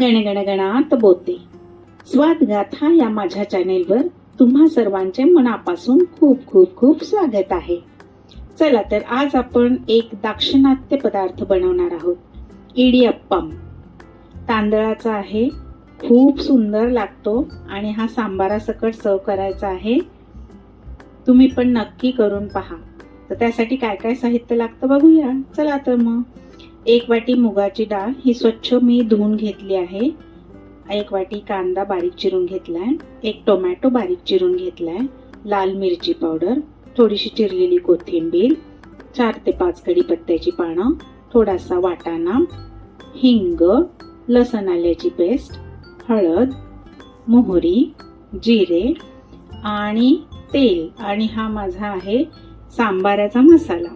गणगणगणात बोते स्वाद गाथा या माझ्या चॅनेलवर तुम्हा सर्वांचे मनापासून खूप खूप खूप स्वागत आहे. चला तर आज आपण एक दाक्षिणात्य पदार्थ बनवणार आहोत. इडियप्पम. तांदळाचा आहे खूप सुंदर लागतो आणि हा सांबारासकट सर्व करायचा आहे. तुम्ही पण नक्की करून पहा. तर त्यासाठी काय काय साहित्य लागतं बघूया. चला तर मग. एक वाटी मुगाची डाळ ही स्वच्छ मी धुवून घेतली आहे. एक वाटी कांदा बारीक चिरून घेतला आहे एक टोमॅटो बारीक चिरून घेतला आहे लाल मिरची पावडर थोडीशी चिरलेली कोथिंबीर चार ते पाच कढीपत्त्याची पानं थोडासा वाटाणा हिंग लसण आल्याची पेस्ट हळद मोहरी जिरे आणि तेल. आणि हा माझा आहे सांबाराचा मसाला.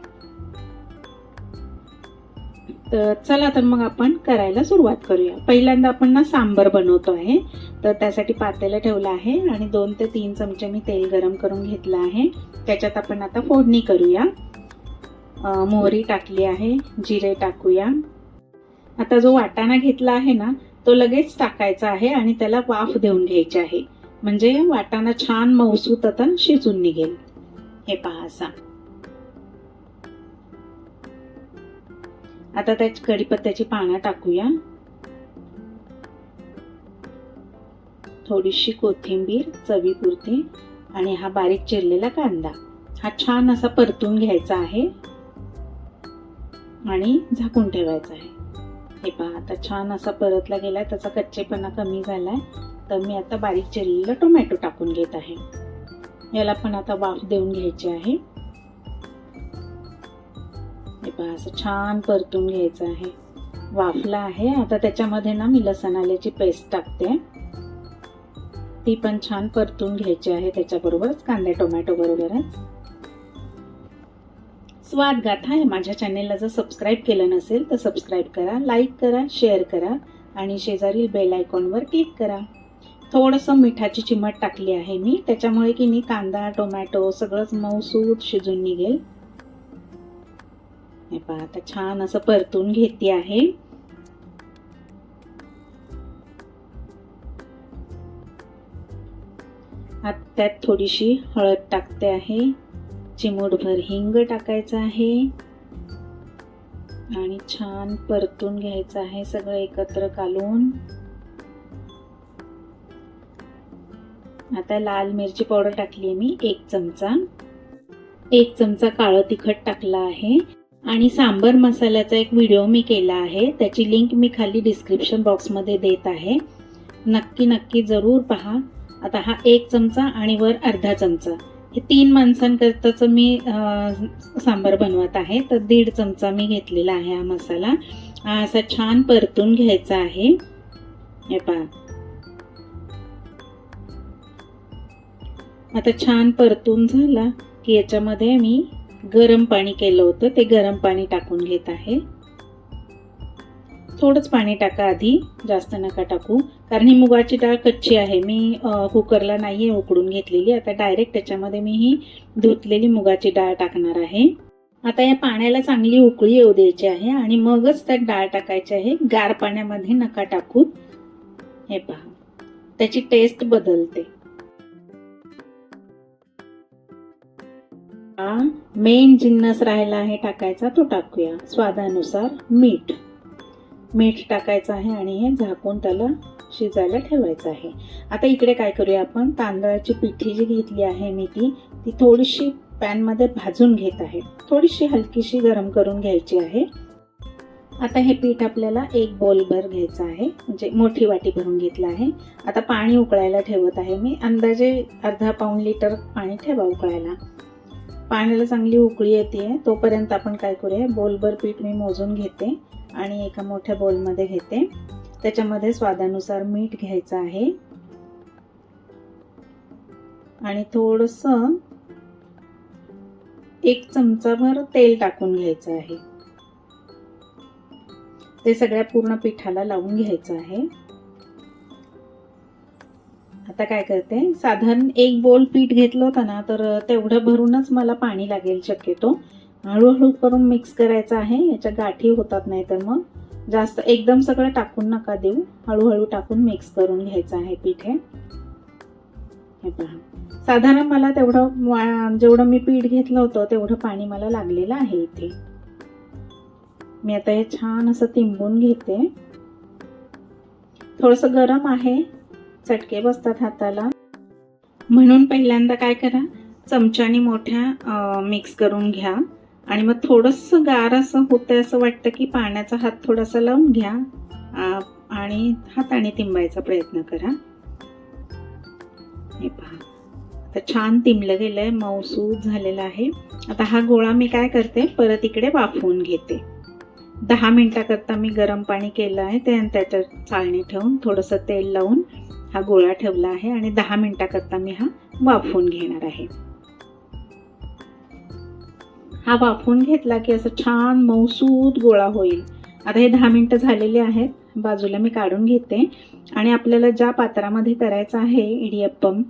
तर चला तर मग आपण करायला सुरुवात करूया. पहिल्यांदा आपण ना सांबर बनवतो आहे तर त्यासाठी पातेलं ठेवलं आहे आणि दोन ते तीन चमचे मी तेल गरम करून घेतलं आहे. त्याच्यात आपण आता फोडणी करूया. मोहरी टाकली आहे जिरे टाकूया. आता जो वाटाणा घेतला आहे ना तो लगेच टाकायचा आहे आणि त्याला वाफ देऊन घ्यायची आहे. म्हणजे वाटाणा छान मऊसूत आता शिजून निघेल. हे पहा असा. आता त्या कढीपत्त्याची पानं टाकूया. थोडीशी कोथिंबीर चवीपुरती आणि हा बारीक चिरलेला कांदा. हा छान असा परतून घ्यायचा आहे आणि झाकून ठेवायचा आहे. हे पहा आता छान असा परतला गेलाय त्याचा कच्चेपणा कमी झालाय. तर मी आता बारीक चिरलेलं टोमॅटो टाकून घेत आहे. याला पण आता वाफ देऊन घ्यायची आहे. बघा असं छान परतून घ्यायचं आहे. वाफला आहे. आता त्याच्यामध्ये ना मी लसण आल्याची पेस्ट टाकते. ती पण छान परतून घ्यायची आहे त्याच्याबरोबरच कांदे टोमॅटो बरोबरच. स्वाद गाथा आहे. माझ्या चॅनेलला जर सबस्क्राईब केलं नसेल तर सबस्क्राईब करा लाईक करा शेअर करा आणि शेजारील बेल आयकॉनवर क्लिक करा. थोडंसं मिठाची चिमट टाकली आहे मी. त्याच्यामुळे की नाही कांदा टोमॅटो सगळंच मऊसूत शिजून निघेल. हे पहा आता छान असं परतून घेते आहे. आता त्यात थोडीशी हळद टाकते आहे. चिमूटभर हिंग टाकायचं आहे. आणि छान परतून घ्यायचं आहे सगळं एकत्र कालून. आता लाल मिरची पावडर टाकली आहे मी एक चमचा. एक चमचा काळं तिखट टाकला आहे. आणि सांबर मसाल्याचा एक व्हिडिओ मी केला आहे. त्याची लिंक मी खाली डिस्क्रिप्शन बॉक्समध्ये देत आहे. नक्की नक्की जरूर पहा. आता हा एक चमचा आणि वर अर्धा चमचा. हे तीन माणसांकरताचं मी सांबर सांबार बनवत आहे. तर दीड चमचा मी घेतलेला आहे हा मसाला. हा असा छान परतून घ्यायचा आहे. हे पहा. आता छान परतून झाला की याच्यामध्ये मी गरम पाणी केलं होतं ते गरम पाणी टाकून घेत आहे. थोडंच पाणी टाका आधी जास्त नका टाकू. कारण ही मुगाची डाळ कच्ची आहे. मी कुकरला नाही आहे उकडून घेतलेली. आता डायरेक्ट त्याच्यामध्ये मी ही धुतलेली मुगाची डाळ टाकणार आहे. आता या पाण्याला चांगली उकळी येऊ द्यायची आहे आणि मगच त्यात डाळ टाकायची आहे. गार पाण्यामध्ये नका टाकू. हे पहा. त्याची टेस्ट बदलते. मेन जिन्नस राहिला आहे टाकायचा तो टाकूया. स्वादानुसार मीठ. मीठ टाकायचं आहे आणि हे झाकून त्याला शिजायला ठेवायचं आहे. आता इकडे काय करूया आपण? तांदळाची पिठी जी घेतली आहे मी ती ती थोडीशी पॅनमध्ये भाजून घेत आहे. थोडीशी हलकीशी गरम करून घ्यायची आहे. आता हे पीठ आपल्याला एक बोलभर घ्यायचं आहे. म्हणजे मोठी वाटी भरून घेतलं आहे. आता पाणी उकळायला ठेवत आहे मी. अंदाजे अर्धा पाऊण लिटर पाणी ठेवा उकळायला. पाण्याला चांगली उकळी येते. आहे तोपर्यंत आपण काय करूया? बोलभर पीठ मी मोजून घेते आणि एका मोठ्या बोलमध्ये घेते. त्याच्यामध्ये स्वादानुसार मीठ घ्यायचं आहे. आणि थोडस एक चमचाभर तेल टाकून घ्यायचं आहे. ते सगळ्या पूर्ण पिठाला लावून घ्यायचं आहे. आता काय करते? साधारण एक बोल पीठ घेतलं होतं ना तर तेवढं भरूनच मला पाणी लागेल शक्यतो. हळूहळू करून मिक्स करायचं आहे याच्या गाठी होतात नाही तर मग. जास्त एकदम सगळं टाकून नका देऊ. हळूहळू टाकून मिक्स करून घ्यायचं आहे पीठ हे. हे पहा. साधारण मला तेवढं वा- जेवढं मी पीठ घेतलं होतं तेवढं पाणी मला लागलेलं आहे इथे. मी आता हे छान असं तिंबून घेते. थोडंसं गरम आहे. चटके बसतात हाताला. म्हणून पहिल्यांदा काय करा चमच्याने मोठ्या मिक्स करून घ्या. आणि मग थोडंसं गार असं होतं असं वाटतं की पाण्याचा हात थोडासा लावून घ्या. आणि हाताने तिंबायचा प्रयत्न करा. हे पहा. आता छान तिंबलं गेलंय मऊसूद झालेला आहे. आता हा गोळा मी काय करते परत इकडे वाफवून घेते. दहा मिनटाकरता मी गरम पाणी केलं आहे ते त्याच्यात चाळणी ठेवून थोडंसं तेल लावून हा गोळा ठेवला आहे आणि दहा मिनिटाकरता मी हा वाफवून घेणार आहे. हा वाफवून घेतला की असं छान मऊसूद गोळा होईल. आता हे दहा मिनटं झालेले आहेत. बाजूला मी काढून घेते. आणि आपल्याला ज्या पात्रामध्ये करायचं आहे इडियप्पम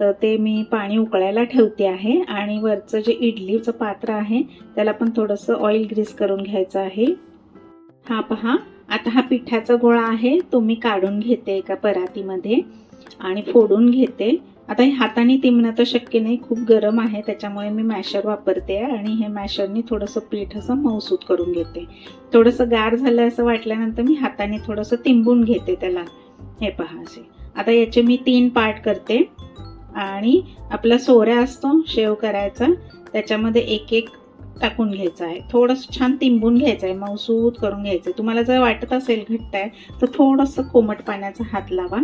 तर ते मी पाणी उकळायला ठेवते आहे. आणि वरचं जे इडलीचं पात्र आहे त्याला पण थोडंसं ऑइल ग्रीस करून घ्यायचं आहे. हा पहा आता हा पिठाचा गोळा आहे तो मी काढून घेते एका परातीमध्ये आणि फोडून घेते. आता हे हाताने तिमणं तर शक्य नाही खूप गरम आहे त्याच्यामुळे मी मॅशर वापरते आणि हे मॅशरनी थोडंसं पीठ असं मऊसूत करून घेते. थोडंसं गार झालं असं वाटल्यानंतर मी हाताने थोडंसं तिंबून घेते त्याला. हे पहा असे. आता याचे मी तीन पार्ट करते आणि आपला सोऱ्या असतो शेव करायचा. त्याच्यामध्ये एक एक टाकून घ्यायचं आहे थोडंसं छान तिंबून घ्यायचं आहे मऊसूत करून घ्यायचं आहे तुम्हाला जर वाटत असेल घट्ट आहे तर थोडंसं कोमट पाण्याचा हात लावा.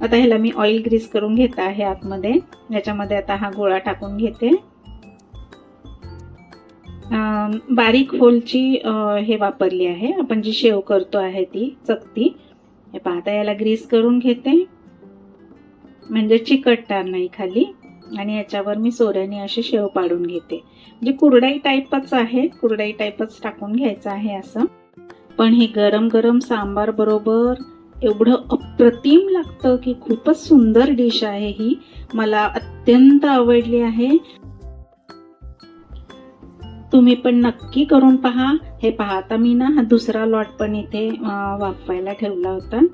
आता ह्याला मी ऑइल ग्रीस करून घेत आहे आतमध्ये. याच्यामध्ये आता हा गोळा टाकून घेते. बारीक होलची हे वापरली आहे. आपण जी शेव करतो आहे ती चकती. हे पाहता याला ग्रीस करून घेते. म्हणजे चिकटणार नाही खाली. आणि याच्यावर मी सोऱ्याने अशी शेव पाडून घेते. म्हणजे कुरडाई टाईपच आहे कुरडाई टाईपच टाकून घ्यायचं आहे असं. पण हे गरम गरम सांबार बरोबर एवढं अप्रतिम लागतं की खूपच सुंदर डिश आहे ही. मला अत्यंत आवडली आहे. तुम्ही पण नक्की करून पहा. हे पहा आता मी ना हा दुसरा लॉट पण इथे वाफवायला ठेवला होता.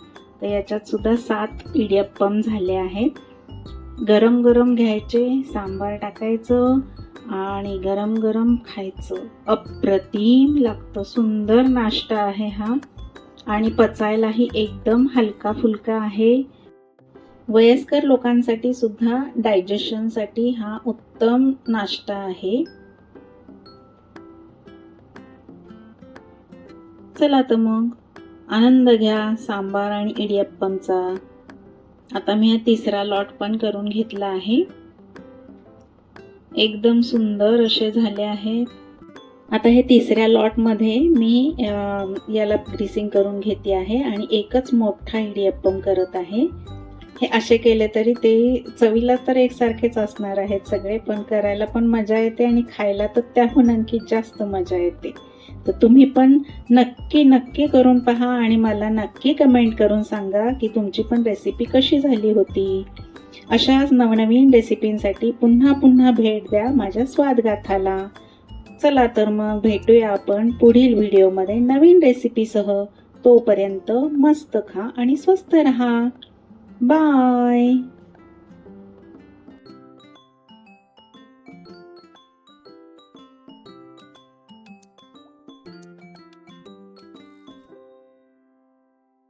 तर याच्यात सुद्धा सात इडियप्पम झाले आहेत. गरम गरम घ्यायचे सांबार टाकायचं आणि गरम गरम खायचं. अप्रतिम लागतं सुंदर नाश्ता आहे हा. आणि पचायलाही एकदम हलका फुलका आहे. वयस्कर लोकांसाठी सुद्धा डायजेशनसाठी हा उत्तम नाश्ता आहे. चला तर मग आनंद घ्या सांबार आणि इडियप्पमचा. आता मी हा तिसरा लॉट पण करून घेतला आहे. एकदम सुंदर असे झाले आहेत. आता हे तिसऱ्या लॉटमध्ये मी याला ग्रीसिंग करून घेते आहे आणि एकच मोठा इडियप्पम करत आहे. हे असे केले तरी ते चवीला तर एकसारखेच असणार आहेत सगळे पण करायला पण मजा येते आणि खायला तर त्याहून आणखी जास्त मजा येते. तर तुम्ही पण नक्की नक्की करून पहा आणि मला नक्की कमेंट करून सांगा की तुमची पण रेसिपी कशी झाली होती. अशाच नवनवीन रेसिपींसाठी पुन्हा पुन्हा भेट द्या माझ्या स्वादगाथाला. चला तर मग भेटूया आपण पुढील व्हिडिओमध्ये नवीन रेसिपीसह तोपर्यंत मस्त खा आणि स्वस्त रहा. बाय